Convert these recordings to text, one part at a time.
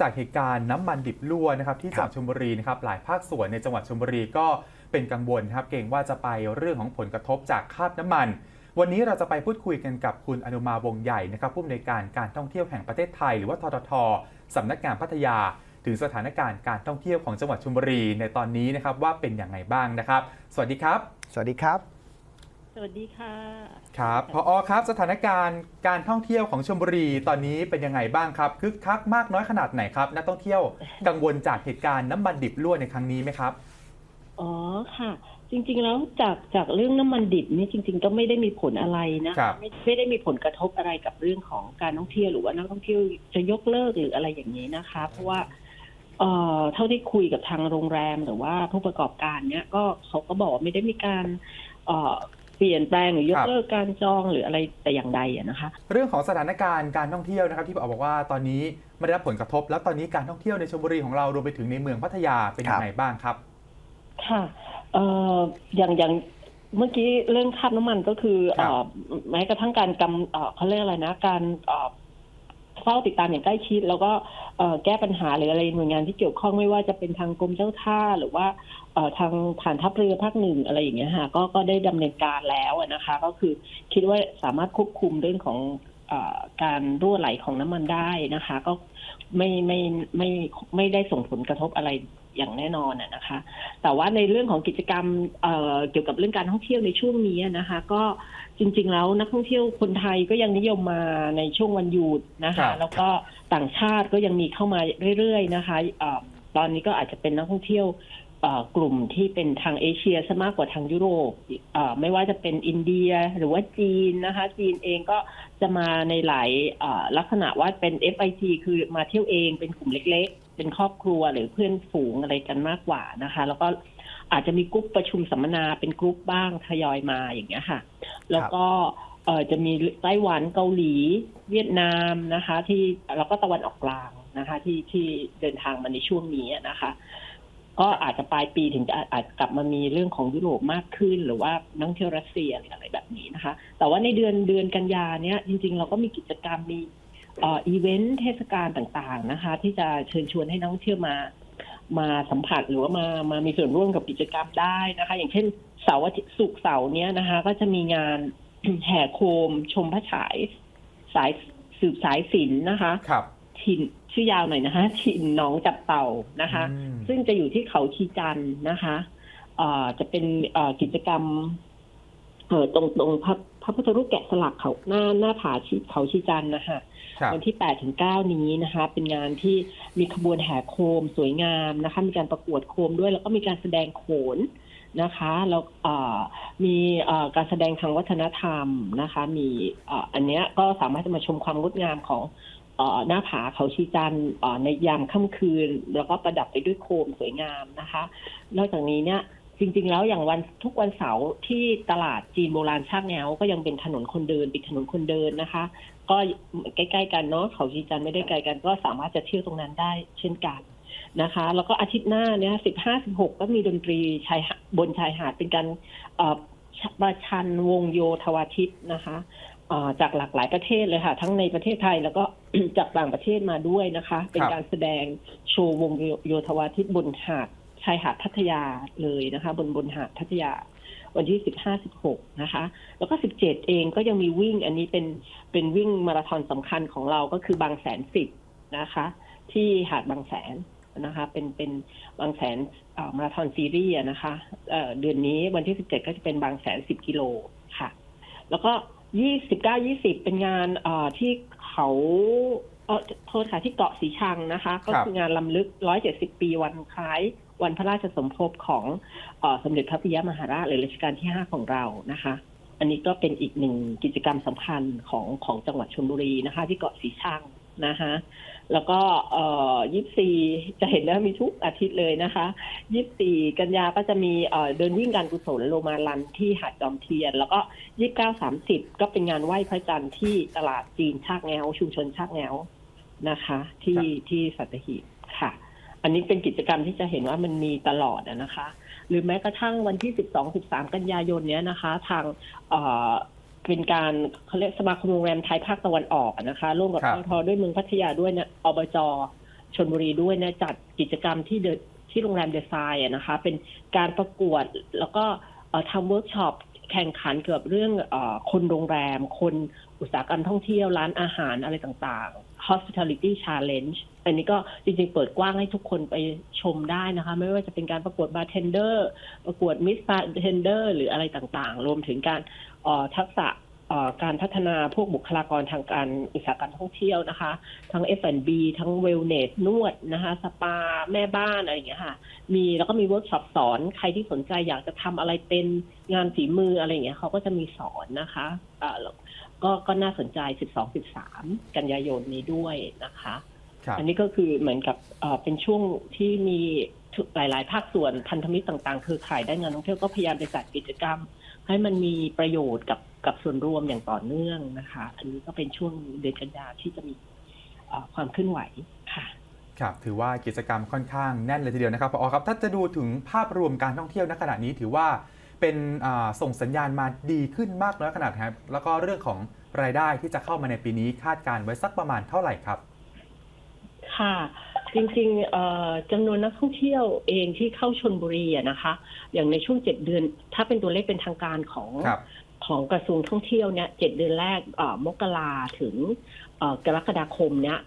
จากเหตุการณ์น้ำมันดิบรั่วนะครับที่จังหวัดชลบุรีนะครับหลายภาคส่วนในจังหวัดชลบุรีก็เป็นกังวลครับเกรงว่าจะไปเรื่องของผลกระทบจากคราบน้ำมัน วันนี้เราจะไปพูดคุยกันกับคุณอนุมาวงใหญ่นะครับผู้อำนวยการการท่องเที่ยวแห่งประเทศไทย หรือว่าทททสำนักงานพัทยา ถึงสถานการณ์การท่องเที่ยวของจังหวัดชลบุรีในตอนนี้นะครับว่าเป็นอย่างไรบ้างนะครับ สวัสดีครับ สวัสดีครับ สวัสดีค่ะ ครับพอครับสถานการณ์การท่องเที่ยวของชลบุรีตอนนี้เป็นยังไงบ้างครับคึกคักมากน้อยขนาดไหนครับ นักท่องเที่ยวกังวลจากเหตุการณ์น้ำมันดิบรั่วในครั้งนี้ไหมครับ อ๋อค่ะ จริง ๆ แล้วจากจากเรื่องน้ำมันดิบนี่จริง ๆ ก็ไม่ได้มีผลอะไรนะครับไม่ไม่ได้มีผลกระทบอะไรกับเรื่องของการท่องเที่ยวหรือว่านักท่องเที่ยวจะยกเลิกหรืออะไรอย่างนี้นะคะ เพราะว่าเอ่อเท่าที่คุยกับทางโรงแรมหรือว่าผู้ประกอบการเนี้ยก็เขาก็บอกว่าไม่ได้มีการ เอ่อเปลี่ยนแปลงหรือยคกรับเลิกการจองหรืออะไรแต่อย่างใดอะนะคะ เรื่องของสถานการณ์การท่องเที่ยวนะครับที่บอกว่าตอนนี้ไม่ได้รับผลกระทบ แล้วตอนนี้การท่องเที่ยวในชลบุรีของเรารวมไปถึงในเมืองพัทยาเป็นยังไงบ้างครับ ค่ะเอ่ออย่างอย่างเมื่อกี้เรื่องคราบน้ำมันก็คือครัเอ่บอแม้กระทั่งการกำเอ่อเขาเรียกอะไรนะ การ เฝ้าติดตามอย่างใกล้ชิด แล้วก็แก้ปัญหาหรืออะไรหน่วยงานที่เกี่ยวข้องไม่ว่าจะเป็นทางกรมเจ้าท่าหรือว่าทางฐานทัพเรือภาคหนึ่งอะไรอย่างเงี้ยค่ะก็ก็ได้ดำเนินการแล้วนะคะ ก็คือคิดว่าสามารถควบคุมเรื่องของ การรั่วไหลของน้ำมันได้นะคะ ก็ไม่ไม่ไม่ไม่ได้ส่งผลกระทบอะไรอย่างแน่นอนอะนะคะ แต่ว่าในเรื่องของกิจกรรมเอ่อเกี่ยวกับเรื่องการท่องเที่ยวในช่วงนี้นะคะ ก็จริง ๆ แล้วนักท่องเที่ยวคนไทยก็ยังนิยมมาในช่วงวันหยุดนะครัคะบแล้วก็ต่างชาติก็ยังมีเข้ามาเรื่อยๆนะคะเอ่อตอนนี้ก็อาจจะเป็นนักท่องเที่ยวเอ่อ กลุ่มที่เป็นทางเอเชียซะมากกว่าทางยุโรปไม่ว่าจะเป็นอินเดียหรือว่าจีนนะคะ จีนเองก็จะมาในหลายลักษณะว่าเป็น FIT คือมาเที่ยวเองเป็นกลุ่มเล็ก ๆ เป็นครอบครัวหรือเพื่อนฝูงอะไรกันมากกว่านะคะ แล้วก็อาจจะมีกรุ๊ปประชุมสัมมนาเป็นกรุ๊ปบ้างทยอยมาอย่างเงี้ยค่ะ แล้วก็จะมีไต้หวันเกาหลี เวียดนามนะคะ ที่แล้วก็ตะวันออกกลางนะคะ ที่ที่เดินทางมาในช่วงนี้นะคะ ก็อาจจะปลายปีถึงจะอาจกลับมามีเรื่องของยุโรปมากขึ้น หรือว่านักเที่ยวรัสเซียหรืออะไรแบบนี้นะคะ แต่ว่าในเดือนเดือนกันยาเนี้ยจริง ๆ เราก็มีกิจกรรมมีอีเวนต์เทศกาลต่างๆนะคะ ที่จะเชิญชวนให้นักท่องเที่ยวมามาสัมผัสหรือว่ามามามีส่วนร่วมกับกิจกรรมได้นะคะ อย่างเช่นเสาร์ศุกร์เสาร์เนี้ยนะคะ ก็จะมีงานแห่โคมชมพระฉายสายสืบสายศิลป์นะคะค รับถิ่นชื่อยาวหน่อยนะคะถิ่นหนองจับเต่านะคะ อืม ซึ่งจะอยู่ที่เขาชีจันทร์นะคะเอ่อจะเป็นเอ่อกิจกรรมเอ่อตรงตรงพระพระพุทธรูปแกะสลักเขาหน้าหน้าผาชีเขาชีจันทร์นะคะ ครับ วันที่ 8 ถึง 9 นี้นะคะ เป็นงานที่มีขบวนแห่โคมสวยงามนะคะ มีการประกวดโคมด้วย แล้วก็มีการแสดงโขนนะคะ แล้วเอ่อมีเอ่อการแสดงทางวัฒนธรรมนะคะ มีเอ่ออันเนี้ยก็สามารถจะมาชมความงดงามของเอ่อ หน้าผาเขาชีจันในยามค่ำคืน แล้วก็ประดับไปด้วยโคมสวยงามนะคะ นอกจากนี้เนี่ยจริง ๆ แล้วอย่างวันทุกวันเสาร์ที่ตลาดจีนโบราณชากแงวก็ยังเป็นถนนคนเดินปิดถนนคนเดินนะคะ ก็ใกล้ ๆ กันเนาะเขาชีจันไม่ได้ไกลกัน ก็สามารถจะเที่ยวตรงนั้นได้เช่นกันนะคะ แล้วก็อาทิตย์หน้าเนี่ยสิบห้าสิบหกก็มีดนตรีชายบนชายหาดเป็นการประชันวงโยธวาทิตนะคะ จากหลากหลายประเทศเลยค่ะ ทั้งในประเทศไทยแล้วก็จากต่างประเทศมาด้วยนะคะ เป็นครับการแสดงโชว์วงโยธวาทิตบนหาดชายหาดพัทยาเลยนะคะ บนบนหาดพัทยา วันที่สิบห้าสิบหกนะคะ แล้วก็สิบเจ็ดเองก็ยังมีวิ่ง อันนี้เป็นเป็นวิ่งมาราธอนสำคัญของเราก็คือบางแสนสิบนะคะ ที่หาดบางแสนนะคะเป็นเป็นบางแสนเอ่อมาราธอนซีรีส์อะนะคะเอ่อเดือนนี้วันที่สิบเจ็ดก็จะเป็นบางแสนสิบกิโลค่ะ แล้วก็ ยี่สิบเก้ายี่สิบเป็นงานเอ่อที่เขาเออโทษค่ะที่เกาะสีชังนะคะ ก็คืองานลำลึกร้อยเจ็ดสิบปีวันคล้ายวันพระราชสมภพของเออสมเด็จพระปิยมหาราชหรือรัชกาลที่ห้าของเรานะคะ อันนี้ก็เป็นอีกหนึ่งกิจกรรมสำคัญของของจังหวัดชลบุรีนะคะ ที่เกาะสีชังนะคะ แล้วก็เอ่อยี่สี่จะเห็นว่ามีทุกอาทิตย์เลยนะคะยี่สี่กันยาก็จะมีเอ่อเดินวิ่งการกุศลโลมาลันที่หาดจอมเทียน แล้วก็ยี่เก้าสามสิบก็เป็นงานไหว้พระจันทร์ที่ตลาดจีนชากแงวชุมชนชากแงวนะคะ ที่ที่สัตหีบค่ะ อันนี้เป็นกิจกรรมที่จะเห็นว่ามันมีตลอดอะนะคะ หรือแม้กระทั่งวันที่ 12 13 กันยายนเนี้ยนะคะ ทาง เอ่อเป็นการเขาเรียกสมาคมโรงแรมไทยภาคตะวันออกอะนะคะร่วมกับครัทบทด้วยเมืองพัทยาด้วยเนี่ยอบจชนบุรีด้วยนะจัดกิจกรรมที่เดอะที่โรงแรมเดอะไซน์อะนะคะ เป็นการประกวดแล้วก็เอ่อทำเวิร์กช็อปแข่งขันเกี่ยวกับเรื่องเออคนโรงแรม คนอุตสาหกรรมท่องเที่ยวร้านอาหารอะไรต่างๆ hospitality challenge อันนี้ก็จริงๆ เปิดกว้างให้ทุกคนไปชมได้นะคะ ไม่ว่าจะเป็นการประกวดบาร์เทนเดอร์ประกวดมิสบาร์เทนเดอร์หรืออะไรต่างๆ รวมถึงการเอ่อ ทักษะเอ่อการพัฒนาพวกบุคลากรทางการอุตสาหกรรมท่องเที่ยวนะคะ ทั้ง F&B ทั้งเวลเนสนวดนะคะ สปาแม่บ้านอะไรอย่างเงี้ยค่ะ มีแล้วก็มีเวิร์กช็อปสอนใครที่สนใจอยากจะทำอะไรเป็นงานฝีมืออะไรอย่างเงี้ยเขาก็จะมีสอนนะคะเอ่อแล้วก็ก็น่าสนใจ 12-13 กันยายนนี้ด้วยนะคะครับอันนี้ก็คือเหมือนกับเอ่อเป็นช่วงที่มีทุกหลาย ๆ ภาคส่วนพันธมิตรต่างๆเครือข่ายด้านงานท่องเที่ยวก็พยายามจะจัดกิจกรรม ให้มันมีประโยชน์กับกับส่วนรวมอย่างต่อเนื่องนะคะ อันนี้ก็เป็นช่วงเดือนกันยาที่จะมีเอ่อความเคลื่อนไหวค่ะครับถือว่ากิจกรรมค่อนข้างแน่นเลยทีเดียวนะครับพอครับ ถ้าจะดูถึงภาพรวมการท่องเที่ยวณขณะนี้ถือว่าเป็นอ่าส่งสัญญาณมาดีขึ้นมากน้อยขนาดไหนครับ แล้วก็เรื่องของรายได้ที่จะเข้ามาในปีนี้คาดการณ์ไว้สักประมาณเท่าไหร่ครับ ค่ะ จริงๆเอ่อจำนวนนักท่องเที่ยวเองที่เข้าชนบุรีอะนะคะ อย่างในช่วงเจ็ดเดือน ถ้าเป็นตัวเลขเป็นทางการของครับของกระทรวงท่องเที่ยวเนี่ยเจ็ดเดือนแรกเอ่อมกราถึงเอ่อกรกฎาคมเนี่ย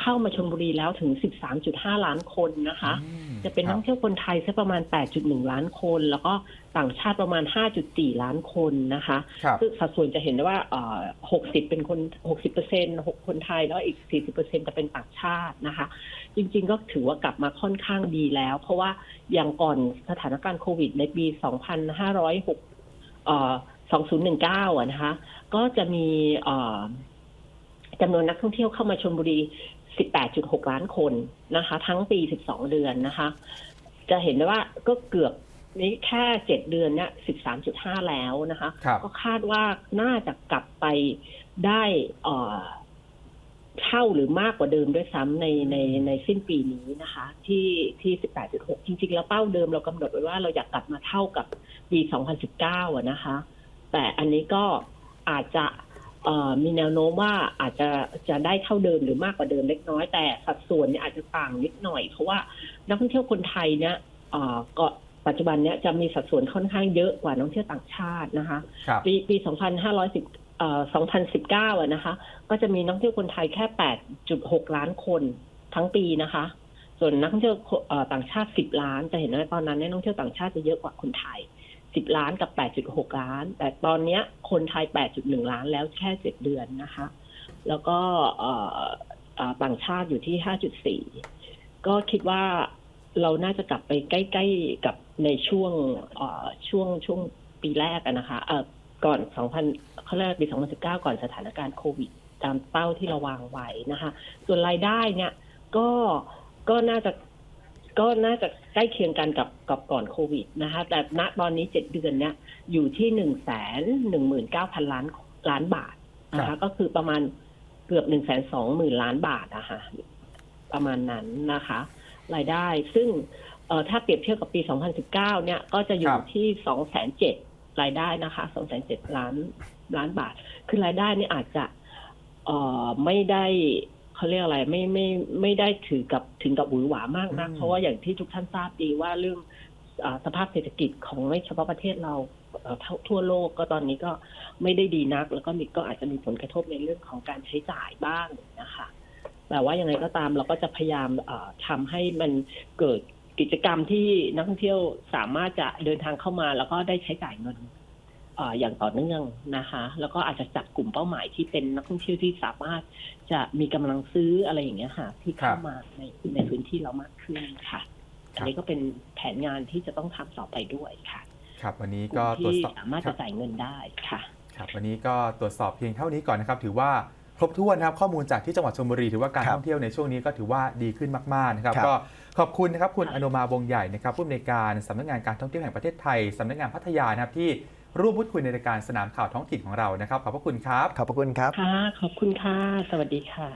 เข้ามาชนบุรีแล้วถึง 13.5 ล้านคนนะคะอืมจะเป็นนักท่องเที่ยวคนไทยสักประมาณ 8.1 ล้านคน แล้วก็ต่างชาติประมาณ 5.4 ล้านคนนะคะครับซึ่งสัดส่วนจะเห็นได้ว่าเอ่อ60 เป็นคน 60เปอร์เซ็นต์6คนไทยแล้วอีก 40เปอร์เซ็นต์จะเป็นต่างชาตินะคะ จริง ๆ ก็ถือว่ากลับมาค่อนข้างดีแล้ว เพราะว่าอย่างก่อนสถานการณ์โควิดในปี 2506เอ่อ2019อะนะคะ ก็จะมีเอ่อจำนวนนักท่องเที่ยวเข้ามาชลบุรี 18.6 ล้านคนนะคะ ทั้งปี 12 เดือนนะคะ จะเห็นได้ว่าก็เกือบนี้แค่7เดือนเนี่ย13.5แล้วนะคะครับก็คาดว่าน่าจะกลับไปได้เอ่อเท่าหรือมากกว่าเดิมด้วยซ้ำในในในสิ้นปีนี้นะคะ ที่ที่18.6จริง ๆ แล้วเป้าเดิมเรากำหนดไว้ว่าเราอยากกลับมาเท่ากับปี2019อะนะคะ แต่อันนี้ก็อาจจะเอ่อ มีแนวโน้มว่าอาจจะจะได้เท่าเดิมหรือมากกว่าเดิมเล็กน้อย แต่สัดส่วนเนี่ยอาจจะต่างนิดหน่อย เพราะว่านักท่องเที่ยวคนไทยเนี่ยเอ่อก็ปัจจุบันเนี่ยจะมีสัดส่วนค่อนข้างเยอะกว่านักท่องเที่ยวต่างชาตินะคะครับปีปี 2510เอ่อ2019อะนะคะ ก็จะมีนักท่องเที่ยวคนไทยแค่ 8.6 ล้านคนทั้งปีนะคะ ส่วนนักท่องเที่ยวเอ่อต่างชาติ 10 ล้าน จะเห็นว่าตอนนั้นเนี่ยนักท่องเที่ยวต่างชาติจะเยอะกว่าคนไทย 10 ล้านกับ 8.6 ล้าน แต่ตอนเนี้ยคนไทย 8.1 ล้านแล้วแค่ 7 เดือนนะคะ แล้วก็ต่างชาติอยู่ที่ 5.4 ก็คิดว่าเราน่าจะกลับไปใกล้ๆกับในช่วงช่วงช่วงปีแรกนะคะเออก่อน 2000เขาเรียกปี 2019 ก่อนสถานการณ์โควิด ตามเป้าที่เราวางไว้นะคะ ส่วนรายได้เนี่ยก็ก็น่าจะ ก็น่าจะใกล้เคียงกันกับกับก่อนโควิดนะคะ แต่ณตอนนี้เจ็ดเดือนเนี่ยอยู่ที่หนึ่งแสนหนึ่งหมื่นเก้าพันล้านล้านบาทนะครัคะบก็คือประมาณเกือบหนึ่งแสนสองหมื่นล้านบาทนะคะประมาณนั้นนะคะ รายได้ซึ่งเอ่อถ้าเปรียบเทียบกับปี 2019 เนี่ย ก็จะอยู่ที่สองแสนเจ็ดรายได้นะคะสองแสนเจ็ดล้านล้านบาท คือรายได้นี่อาจจะเอ่อไม่ได้ เขาเรียกอะไรไม่ไม่ไม่ได้ถือกับถึงกับหวือหวามากนะอืมเพราะว่าอย่างที่ทุกท่านทราบดีว่าเรื่องอาสภาพเศรษฐกิจของไม่เฉพาะประเทศเราเอ่อทั่วทั่วโลกก็ตอนนี้ก็ไม่ได้ดีนัก แล้วก็มีก็อาจจะมีผลกระทบในเรื่องของการใช้จ่ายบ้างนะคะแต่ว่ายังไงก็ตามเราก็จะพยายามเอ่อทำให้มันเกิดกิจกรรมที่นักท่องเที่ยวสามารถจะเดินทางเข้ามาแล้วก็ได้ใช้จ่ายเงินเอ่ออย่างต่อเนื่องนะคะ แล้วก็อาจจะจัดกลุ่มเป้าหมายที่เป็นนักท่องเที่ยวที่สามารถจะมีกำลังซื้ออะไรอย่างเงี้ยค่ะ ที่เข้ามาในในพื้นที่เรามากขึ้นค่ะอันนี้ก็เป็นแผนงานที่จะต้องทำต่อไปด้วยค่ะ ครับวันนี้กลุ่ก็มตรวจที่สอบสามารถครัจะบจ่ายเงินได้ค่ะ ครับ วันนี้ก็ตรวจสอบเพียงเท่านี้ก่อนนะครับ ถือว่าครบถ้วนนะครับข้อมูลจากที่จังหวัดชลบุรีถือว่าการครับท่องเที่ยวในช่วงนี้ก็ถือว่าดีขึ้นมากๆนะครับครับก็ขอบคุณนะครับคุณค่ะอนุมาวงใหญ่นะครับผู้อำนวยการสำนักงานการท่องเที่ยวแห่งประเทศไทยสำนักงานพัทยานะครับที่ ร่วมพูดคุยในรายการสนามข่าวท้องถิ่นของเรานะครับ ขอบพระคุณครับ ขอบพระคุณครับ ค่ะ ขอบคุณค่ะ สวัสดีค่ะ